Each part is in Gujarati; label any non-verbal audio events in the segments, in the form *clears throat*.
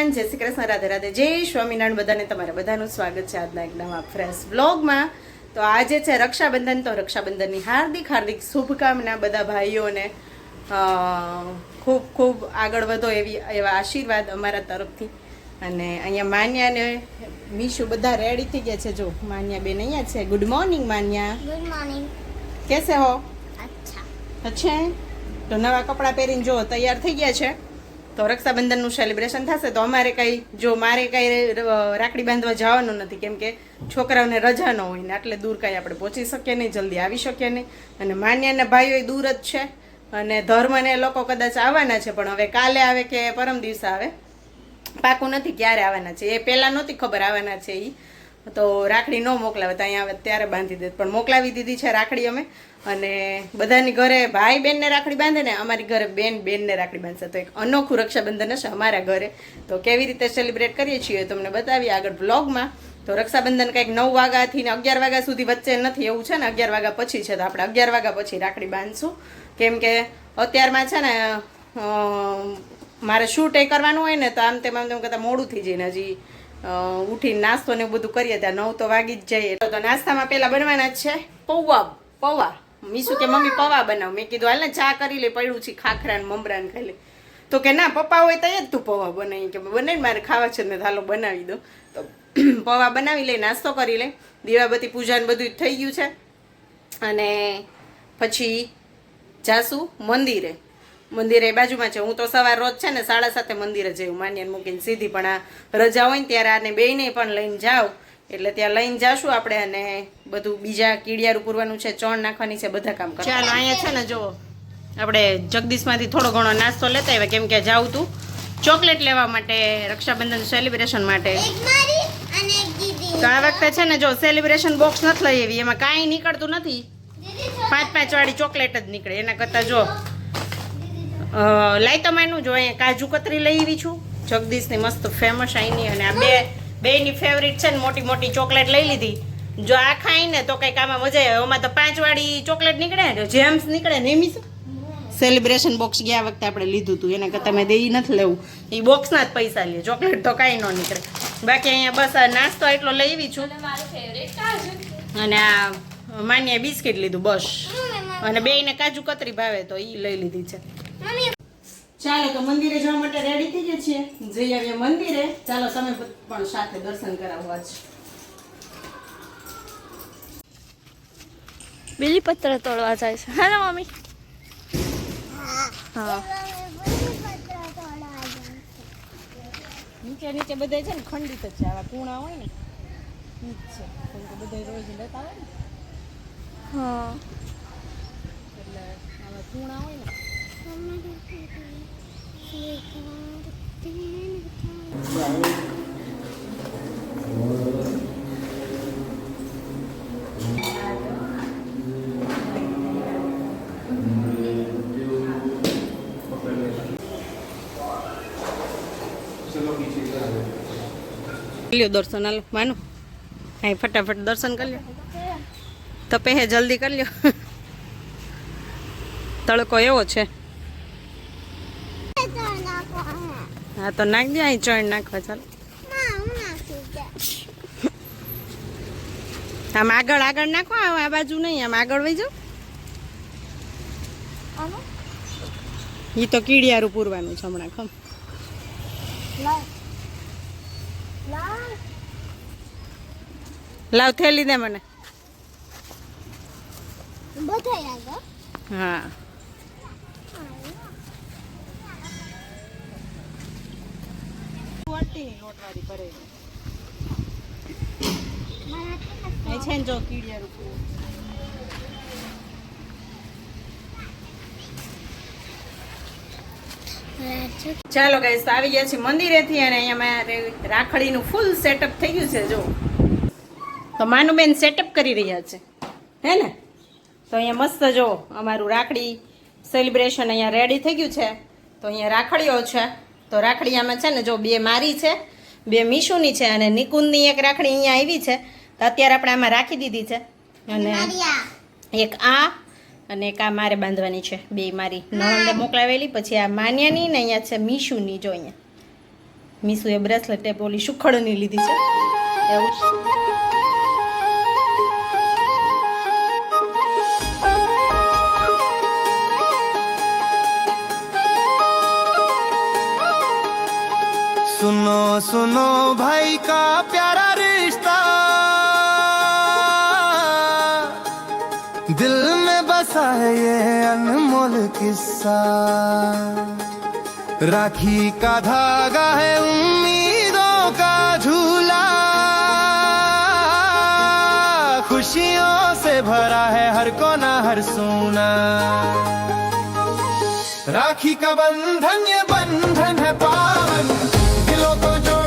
એવરીવન જય શ્રી કૃષ્ણ રાધે રાધે જય સ્વામિનારાયણ બધાને તમારે બધાનું સ્વાગત છે આજના એકદમ નવા ફ્રેશ બ્લોગમાં તો આજે છે રક્ષાબંધન તો રક્ષાબંધનની હાર્દિક હાર્દિક શુભકામના બધા ભાઈઓને ખૂબ ખૂબ આગળ વધો એવી એવા આશીર્વાદ અમારા તરફથી. અને અહીંયા માન્યાને મીશુ બધા રેડી થઈ ગયા છે. જો માન્યા બેન અહીંયા છે. Good morning Manya. Good morning કેસે હો? અચ્છા. અચ્છા. તો નવા કપડાં પહેરીને જો તૈયાર થઈ ગયા છે. તો રક્ષાબંધનનું સેલિબ્રેશન થશે તો અમારે કંઈ, જો મારે કંઈ રાખડી બાંધવા જવાનું નથી, કેમ કે છોકરાઓને રજા ન હોય ને એટલે દૂર કંઈ આપણે પહોંચી શકીએ નહીં, જલ્દી આવી શકીએ નહીં. અને માન્યાના ભાઈઓ દૂર જ છે. અને ધર્મને લોકો કદાચ આવવાના છે, પણ હવે કાલે આવે કે પરમ દિવસે આવે? પાકું નથી ક્યારે આવવાના છે. એ પહેલાં નહોતી ખબર આવવાના છે એ તો રાખડી ન મોકલાવે, તો અહીંયા ત્યારે બાંધી દે. પણ મોકલાવી દીધી છે રાખડી અમે. અને બધાની ઘરે ભાઈ બેનને રાખડી બાંધે ને અમારી ઘરે બેન બેનને રાખડી બાંધશે. તો એક અનોખું રક્ષાબંધન હશે અમારા ઘરે. તો કેવી રીતે સેલિબ્રેટ કરીએ છીએ તમને બતાવીએ આગળ બ્લોગમાં તો રક્ષાબંધન કંઈક નવ વાગ્યાથી ને અગિયાર વાગ્યા સુધી વચ્ચે નથી એવું છે ને, અગિયાર વાગ્યા પછી છે તો આપણે અગિયાર વાગ્યા પછી રાખડી બાંધશું. કેમ કે અત્યારમાં છે ને મારે શૂટ એ કરવાનું હોય ને, તો આમ તેમ આમ તેમ કરતાં મોડું થઈ જઈને હજી ઉઠીને નાસ્તો ને બધું કરીએ ત્યાં નવ તો વાગી જ જઈએ તો નાસ્તામાં પહેલાં બનવાના છે? પૌવા. પૌવા? મીસુ કે મમ્મી પૌવા બનાવ. મેં કીધું હાલ ને ચા કરી લે પડ્યું છે ખાખરા ને મમરા ને ખાઈ લે. તો કે ના પપ્પા હોય તો એ જ તું પૌવા બનાવી. કે બનાવી મારે ખાવા છે ને હાલો બનાવી દો તો *clears throat* પૌવા બનાવી લે નાસ્તો કરી લે. દીવાબત્તી પૂજા ને બધું થઈ ગયું છે. અને પછી જાસુ મંદિરે. મંદિરે બાજુમાં છે. હું તો સવાર રોજ છે ને સાડા સાતે મંદિરે જઉં માન્યાને મૂકીને સીધી. પણ આ રજા હોય ને ત્યારે આને બેયને પણ લઈને જાઉં એટલે ત્યાં લઈને જાશું આપણે અને બધું બીજા કીડિયારું પૂરવાનું છે ચણ નાખવાની છે બધા કામ કરવા ચાલો અહીંયા છે ને જો આપણે જગદીશમાંથી થોડો ઘણો નાસ્તો લેતા આવ્યા કેમ કે જાઉં તું. ચોકલેટ લેવા માટે રક્ષાબંધન સેલિબ્રેશન માટે. એક મારી અને એક દીદી. તો આ વખતે છે ને જો સેલિબ્રેશન બોક્સ નથી લઈ આવી એમાં કાંઈ નીકળતું નથી. પાંચ પાંચ વાળી ચોકલેટ જ નીકળે. એના કરતાં જો લાઈ તો માનું જો અહીંયા કાજુ કતરી લઈ આવી છું. જગદીશની મસ્ત ફેમસ આઈની અને આ બે બેયની ફેવરિટ છે ને મોટી મોટી ચોકલેટ લઈ લીધી. જો આ ખાઈને તો કંઈક આમાં મજા આવે. એમાં તો પાંચ વાળી ચોકલેટ નીકળે ને જેમ્સ નીકળે ને એમી સેલિબ્રેશન બોક્સ ગયા વખતે આપણે લીધું હતું એના કરતાં મેં દઈ નથી લેવું. એ બોક્સના જ પૈસા લે. ચોકલેટ તો કાંઈ ન નીકળે. બાકી અહીંયા બસ આ નાસ્તો એટલો લઈ આવી છું. અને આ માન્ય બિસ્કિટ લીધું બસ. અને બેયને કાજુ કતરી ભાવે તો એ લઈ લીધી છે. ચાલો તો મંદિરે જવા માટે રેડી થઈ ગયા છીએ. જઈ આવીએ મંદિરે. ચાલો તમે પણ સાથે દર્શન કરાવવા જ બીલીપત્ર તોડવા જાય છે. હા મમ્મી. હા. નીચે નીચે બધા છે ને ખંડિત જ છે. આવા કુણા હોય ને છે. બધા રોજ લેતા હોય ને. હા. એટલે આવા કુણા હોય ને લ્યો દર્શન હાલો માનું. અહીં ફટાફટ દર્શન કરી લ્યો. તપે હે, જલ્દી કરી લ્યો. *laughs* તડકો એવો છે. હા તો નાખ દે અહીં ચણ નાખવા ચાલો. આમ આગળ આગળ નાખો આ આ બાજુ નહીં આમ આગળ વહી જાઓ. એ તો કીડિયારું પૂરવાનું છે હમણાં ખમ. લાવ. થેલી દે મને. બધા આગળ હા એ છે ને જો કીડિયારું પૂરવાનું. ચાલો ગાઈસ આવી ગયા છીએ મંદિરેથી અને અહીંયા રાખડીનું ફૂલ સેટઅપ થઈ ગયું છે જો તો માનુબેન સેટઅપ કરી રહ્યા છે, હે ને? તો અહીંયા મસ્ત જો અમારું રાખડી સેલિબ્રેશન અહીંયા રેડી થઈ ગયું છે. તો અહીંયા રાખડીઓ છે. તો રાખડી આમાં છે ને જો બે મારી છે બે મીશુની છે અને નિકુંદની એક રાખડી અહીંયા આવી છે તો અત્યારે આપણે આમાં રાખી દીધી છે. અને એક આ અને એક આ મારે બાંધવાની છે બે મારી. નણંદે મોકલાવેલી પછી આ માન્યાની ને અહીંયા છે મીશુની જો અહીંયા. મીશુએ બ્રેસલેટ ટેપ ઓલી સુખડની લીધી છે. એવું सुनो भाई का प्यारा रिश्ता। दिल में बसा है ये अनमोल किस्सा। राखी का धागा है उम्मीदों का झूला। खुशियों से भरा है हर कोना हर सोना। राखी का बंधन, ये बंधन है पावन। दिलों को जोड़े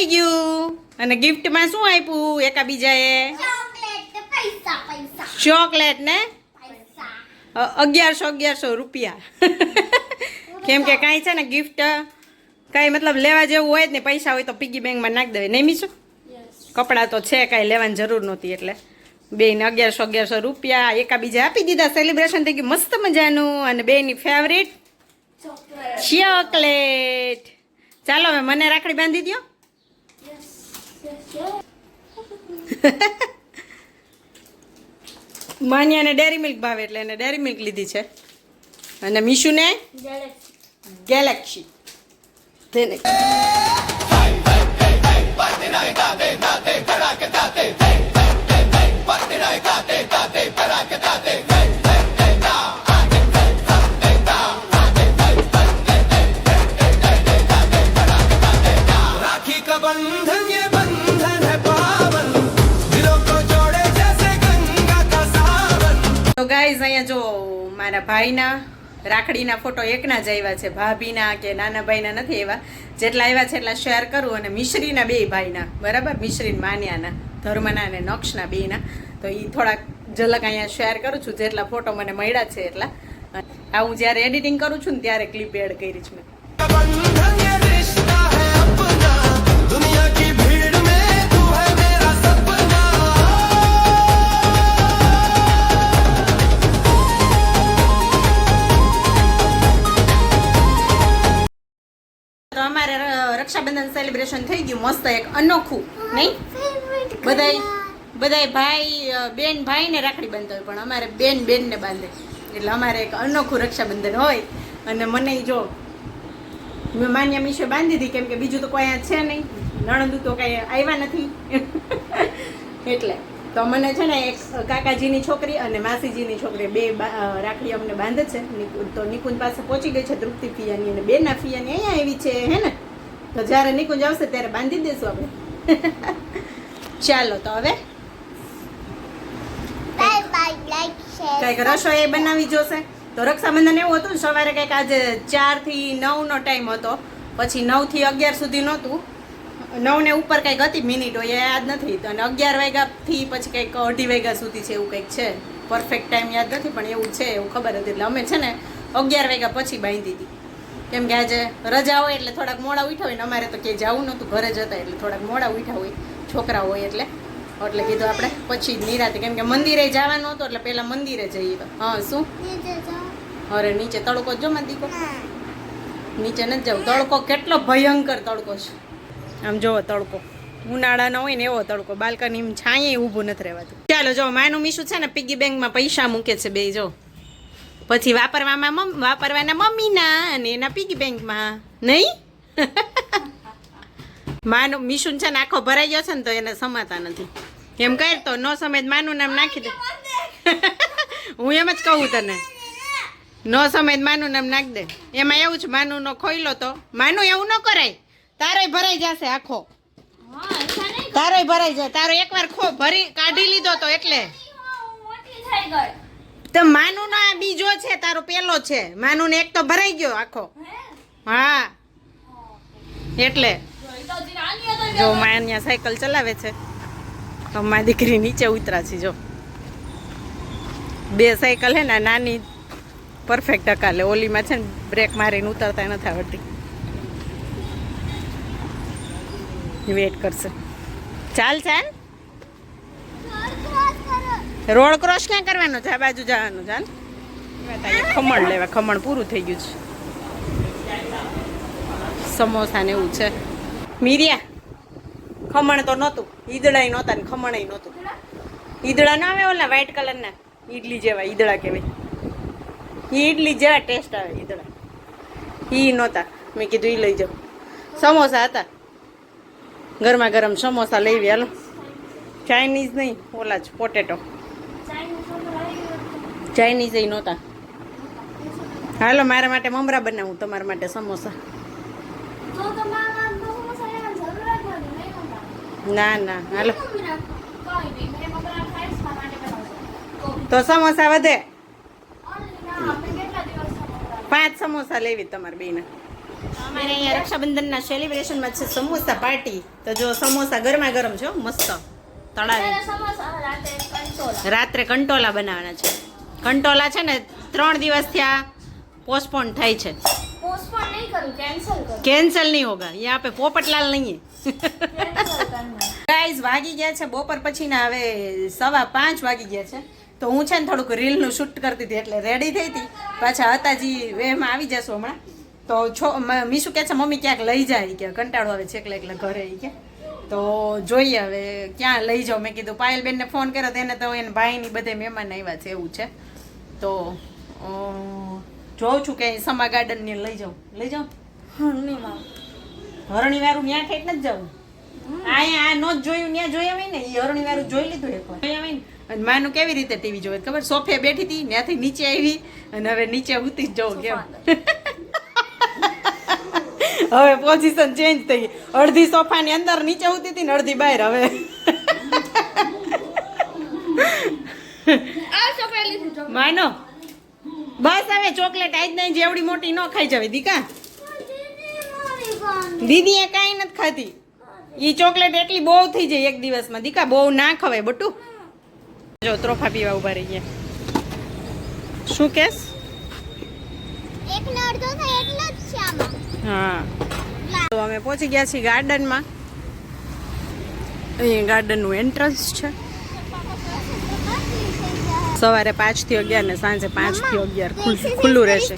થઈ ગયું. અને ગિફ્ટમાં શું આપ્યું? એકાબીજાએ? ચોકલેટ ને? અગિયારસો અગિયારસો રૂપિયા. *laughs* કેમ કે કાંઈ છે ને ગિફ્ટ કાંઈ મતલબ લેવા જેવું હોય જ ને પૈસા હોય તો પીગી બેંકમાં નાખી દેવાય. નહીં મીશું કપડાં તો છે કાંઈ લેવાની જરૂર નહોતી એટલે. બેન અગિયારસો અગિયારસો રૂપિયા એકાબીજા આપી દીધા. સેલિબ્રેશન થઈ ગયું. મસ્ત મજાનું. અને બેની ફેવરેટ ચોકલેટ ચાલો હવે મને રાખડી બાંધી દ્યો. માન્યાને ડેરી મિલ્ક ભાવે એટલે એને ડેરી મિલ્ક લીધી છે. અને મીશુને? ગેલેક્સી તેને. राखी મારા ભાઈના, રાખડીના ફોટો એકના જ આવ્યા છે. ભાભીના કે નાના ભાઈના નથી એવા જેટલા આવ્યા છે એટલા શેર કરું અને મિશ્રીના બે ભાઈના. બરાબર? મિશ્રી માન્યાના, ધર્મના અને નક્ષના બેના. તો એ થોડાક ઝલક અહીંયા શેર કરું છું. જેટલા ફોટો મને મળ્યા છે એટલા. આ હું જ્યારે એડિટિંગ કરું છું ને ત્યારે ક્લિપ એડ કરી છે મેં તો અમારે રક્ષાબંધન સેલિબ્રેશન થઈ ગયું. મસ્ત એક અનોખું નહીં? બધાય બધાય ભાઈ બેન ભાઈને રાખડી બાંધતા હોય પણ અમારે બેન બેનને બાંધે. એટલે અમારે એક અનોખું રક્ષાબંધન હોય. અને મને જો મેં માન્યા મીશે બાંધી દીધી કેમ કે બીજું તો કોઈ છે નહીં. નણંદુ તો કાંઈ આવ્યા નથી. *laughs* એટલે તો મને છે ને એક કાકાજીની છોકરી અને માસીજીની છોકરી બે રાખડી અમને બાંધે છે. તો નિકુંજ પાસે પહોંચી ગઈ છે તૃપ્તિ ફિયાની અને બેના ફિયાની અહીંયા આવી છે હે ને? તો જ્યારે નિકુંજ આવશે ત્યારે બાંધી દઈશું આપણે. *laughs* ચાલો તો હવે? કંઈક રસોઈ બનાવી જોશે. તો રક્ષાબંધન એવું હતું સવારે કંઈક આજે ચારથી નવનો ટાઈમ હતો. પછી નવથી અગિયાર સુધી નહોતું. નવને ઉપર કંઈક હતી મિનિટો એ યાદ નથી. તો અને અગિયાર વાગ્યાથી પછી કંઈક અઢી વાગ્યા સુધી છે એવું કંઈક છે. પરફેક્ટ ટાઈમ યાદ નથી પણ એવું છે એવું ખબર હતી. એટલે અમે છે ને અગિયાર વાગ્યા પછી બાંધી હતી કેમ કે આજે રજા હોય એટલે થોડાક મોડા ઉઠ્યા હોય ને અમારે તો ક્યાંય જવું નહોતું ઘરે જતા એટલે થોડાક મોડા ઉઠ્યા હોય છોકરા હોય એટલે. એટલે કીધું આપણે પછી જ નિરાતે કેમ કે મંદિરે જવાનું હતું એટલે પહેલાં મંદિરે જઈએ. તો હા શું? અરે નીચે તડકો જો મને દીકો નીચે નથી જવું. તડકો કેટલો ભયંકર તડકો છે. આમ જોવો તડકો. ઉનાળાનો હોય ને એવો તડકો. બાલ્કની છાંયે ઊભું નથી રહેવાતું. ચાલો જો, માનું મીશું છે ને પીગી બેંકમાં પૈસા મૂકે છે બે, જો. પછી વાપરવામાં વાપરવાના મમ્મીના અને એના પીગી બેંકમાં. નહીં? *laughs* માનું મીશું છે ને આખો ભરાઈ ગયો છે ને તો એને સમાતા નથી. એમ કર તો, નો સમેત માનું નામ નાખી દે. *laughs* હું એમ જ કહું તને. નો સમેત માનું નામ નાખ દે. એમાં એવું છે માનું નો ખોઈલો તો. માનું એવું ન કરાય. તારોય ભરાઈ જશે આખો. તારોય ભરાઈ જાય. તારો એકવાર ખો ભરી કાઢી લીધો તો એટલે. તો માનું નો આ બીજો છે તારો પેલો છે. માનુ ને એક તો ભરાઈ ગયો આખો. હા? એટલે. જો માયા સાયકલ ચલાવે છે. તો મારી દીકરી નીચે ઉતરા છે જો. બે સાયકલ હે ને નાની પરફેક્ટ ટકાલે ઓલીમાં છે ને બ્રેક મારીને ઉતરતા નથી આવડતી. વેટ કરશે. ચાલશે ચાલ. રોડ ક્રોસ ક્યાં કરવાનો? છે આ બાજુ જવાનું ચાલ. ખમણ લેવા ખમણ પૂરું થઈ ગયું છે. સમોસા ને એવું છે. મીરિયા ખમણ તો નહોતું. ઈદળાય નહોતા ને ખમણય નહોતું. ઈદડા ના આવે ઓલા વ્હાઈટ કલરના ઈડલી જેવા ઈદડા કહેવાય. ઈડલી જેવા ટેસ્ટ આવે ઈદડા ઈ નહોતા. મેં કીધું ઈ લઈ જાઉં સમોસા હતા. ગરમા ગરમ સમોસા લઈ હાલો ચાઇનીઝ નહીં, ઓલા જ પોટેટો ચાઇનીઝ એ નહોતા. હાલો, મારા માટે મમરા બનાવું, તમારા માટે સમોસા. ના ના, હાલો. તો સમોસા વધે. પાંચ સમોસા લેવી તમારે બેના અમારે અહીંયા રક્ષાબંધનના સેલિબ્રેશનમાં છે સમોસા પાર્ટી તો જો સમોસા ગરમા ગરમ છે મસ્ત. તળાવી. રાત્રે કંટોલા બનાવવાના છે. કંટોલા છે ને ત્રણ દિવસથી આ પોસ્ટપોન થાય છે. કેન્સલ નહીં હોગા. યહાં પે પોપટલાલ નહીં ગાઈઝ વાગી ગયા છે બપોર પછીના હવે સવા પાંચ વાગી ગયા છે. તો હું છે ને થોડુંક રીલનું શૂટ કરતી હતી એટલે રેડી થઈ હતી. પાછા હતાજી વેમાં આવી જશો હમણાં. તો છો મીશું કે કહે છે મમ્મી ક્યાંક લઈ જાય. કે કંટાળો આવે છે એકલા એકલા ઘરે. કે તો જોઈએ હવે ક્યાં લઈ જાઓ મેં કીધું પાયલબેનને ફોન કર્યો તો એને તો એને ભાઈની બધે મહેમાન આવ્યા છે એવું છે. તો જોઉં છું કે સમા ગાર્ડનને લઈ જાઉં. લઈ જાઉં? હરણી વાળું ત્યાં ઠેઠ નથી જવું. અહીંયા આ નો જોયું ત્યાં જોઈ હોય ને એ હરણી વાળું જોઈ લીધું એક હોય ને? અને માનું કેવી રીતે ટીવી જોવે ખબર? સોફે બેઠી હતી ત્યાંથી નીચે આવી અને હવે નીચે ઉતી જ જવું કેમ? હવે પોઝિશન ચેન્જ થઈ ગઈ. અડધી સોફાની અંદર નીચે ઉતી હતી ને અડધી બહાર હવે. માનો. બસ હવે ચોકલેટ આજ નહીં જેવડી મોટી ન ખાઈ જવી. દીકા. દીદીએ કાંઈ નથી ખાધી. ઈ ચોકલેટ એટલી બહુ થઈ જાય એક દિવસમાં. દીકા બહુ ના ખવાય બટુ. જો ત્રોફા પીવા ઊભા રહી ગયા. શું કેસ? એકનો અડધો થાય એટલો જ છે આમાં. હા. તો અમે પહોંચી ગયા છીએ ગાર્ડનમાં. અહીં ગાર્ડનનું એન્ટ્રન્સ છે. સવારે પાંચથી અગિયાર ને સાંજે પાંચથી અગિયાર ખુલ- ખુલ્લું રહેશે.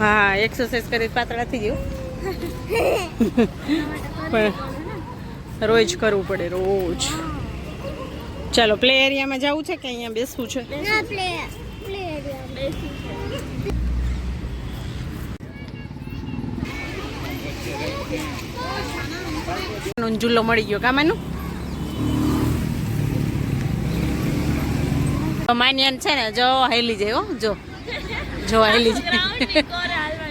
હા એક્સરસાઇઝ કરી પાતળા થઈ ગયું. *laughs* પણ રોજ કરવું પડે રોજ. ચાલો પ્લે એરિયામાં જવું છે કે અહીંયા બેસવું છે ના પ્લે પ્લે એરિયા નો ઝૂલો મળી ગયો કામાનું માન્યન છે ને જો હાલી જાય હો જો જો હાલી જાય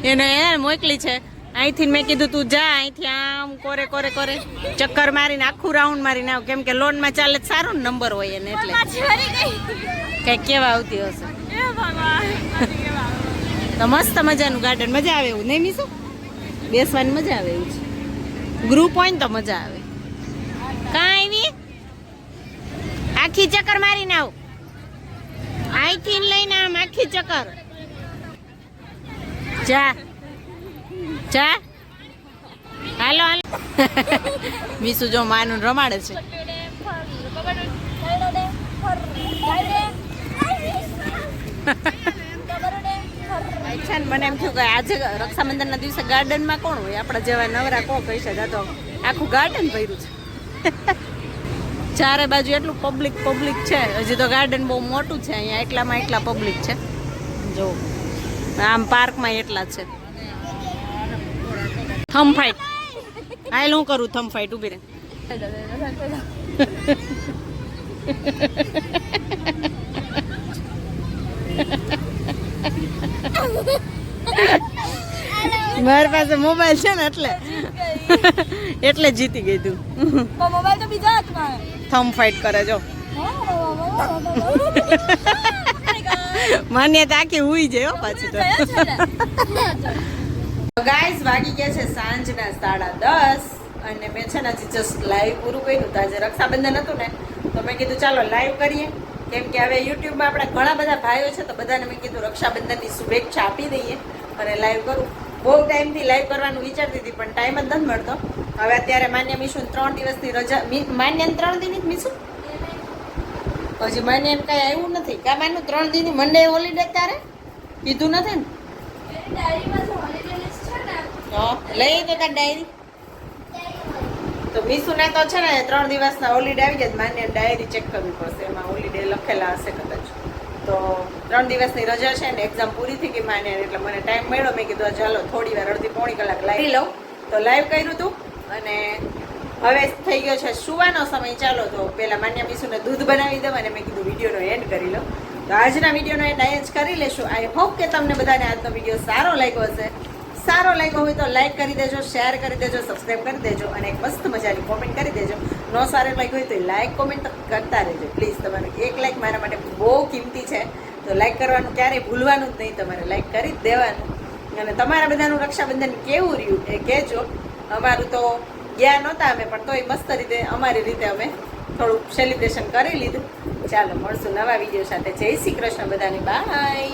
એને એ મોકલી છે અહીંથી મેં કીધું તું જા અહીંથી આમ કોરે કોરે કોરે ચક્કર મારીને આખું રાઉન્ડ મારીને આવ કેમ કે લોનમાં ચાલે સારો નંબર હોય એને એટલે કંઈક કેવા આવતી હશે તો મસ્ત મજાનું ગાર્ડન મજા આવે એવું નહીં મીસું બેસવાની મજા આવે એવું છે. ગ્રુપ હોય ને તો મજા આવે. કાંઈ આવી આખી ચક્કર મારીને આવ. અહીંથી લઈને આમ આખી ચક્કર. જા. જા. હાલો હાલો. મીસુ જો માનું રમાડે છે. છે ને, મને એમ થયું કે આજે રક્ષાબંધનના દિવસે ગાર્ડનમાં કોણ હોય? આપણા જેવા નવરા કોણ કહી છે તો આખું ગાર્ડન ભર્યું છે. *laughs* ચારે બાજુ એટલું પબ્લિક પબ્લિક છે. હજી તો ગાર્ડન બહુ મોટું છે, અહીંયા એટલામાં એટલા પબ્લિક છે. જો, આમ પાર્કમાં એટલા છે. થમ ફાઈટ હાલ હું કરું થમ ફાઈટ ઊભી રહે. *laughs* મારી પાસે મોબાઈલ છે ને એટલે. એટલે જીતી ગઈ તું. મોબાઈલ તો બીજા હાથમાં થમ ફાઇટ કરે જો. માન્યતા આખી હુઈ જાય પાછી તો. ગાઈસ વાગી ગયા છે સાંજના સાડા દસ અને મેં છે ને હજી જસ્ટ લાઈવ પૂરું કર્યું તો આજે રક્ષાબંધન હતું ને તો મેં કીધું ચાલો લાઈવ કરીએ. કેમ કે હવે યુટ્યુબમાં આપણા ઘણા બધા ભાઈઓ છે તો બધાને મેં કીધું રક્ષાબંધનની શુભેચ્છા આપી દઈએ. અને લાઈવ કરું. બહુ ટાઈમથી લાઈવ કરવાનું વિચારતી હતી, પણ ટાઈમ જ નથી મળતો. હવે અત્યારે માન્ય મીશું ત્રણ દિવસની રજા મી- માન્યને ત્રણ દિનની જ મિશું હજી માન્ય એમ કાંઈ આવ્યું નથી. કાં માન્યું ત્રણ દિનની મંડે હોલિડે તારે કીધું નથી ને? લઈ તો કાં ડાયરી તો મીસુને તો છે ને ત્રણ દિવસના હોલિડે આવી જાય માન્ય ડાયરી ચેક કરવી પડશે. એમાં હોલિડે લખેલા હશે તો ત્રણ દિવસની રજા છે ને એક્ઝામ પૂરી થઈ ગઈ માને એટલે મને ટાઈમ મળ્યો. મેં કીધું ચાલો થોડી વાર અડધી પોણી કલાક લાવી લઉં. તો લાઈવ કર્યું હતું અને હવે થઈ ગયો છે સુવાનો સમય. ચાલો તો પહેલાં માન્ય મીસુને દૂધ બનાવી દઉં અને મેં કીધું વિડીયોનો એન્ડ કરી લઉં. તો આજના વિડીયોનો એન્ડ અહીંયા જ કરી લેશું. આઈ હોપ કે તમને બધાને આજનો વીડિયો સારો લાગ્યો હશે. સારો લાગ્યો હોય તો લાઈક કરી દેજો શેર કરી દેજો સબસ્ક્રાઈબ કરી દેજો અને એક મસ્ત મજાની કોમેન્ટ કરી દેજો. નો સારો લાગ્યું હોય તો લાઇક કોમેન્ટ કરતા રહેજો. પ્લીઝ તમારું એક લાઇક મારા માટે બહુ કિંમતી છે. તો લાઇક કરવાનું ક્યારેય ભૂલવાનું જ નહીં. તમારે લાઇક કરી જ દેવાનું. અને તમારા બધાનું રક્ષાબંધન કેવું રહ્યું એ કહેજો. અમારું તો ગયા નહોતા અમે, પણ તોય મસ્ત રીતે, અમારી રીતે અમે થોડુંક સેલિબ્રેશન કરી લીધું. ચાલો, મળશું નવા વીડિયો સાથે. જય શ્રી કૃષ્ણ બધાને. બાય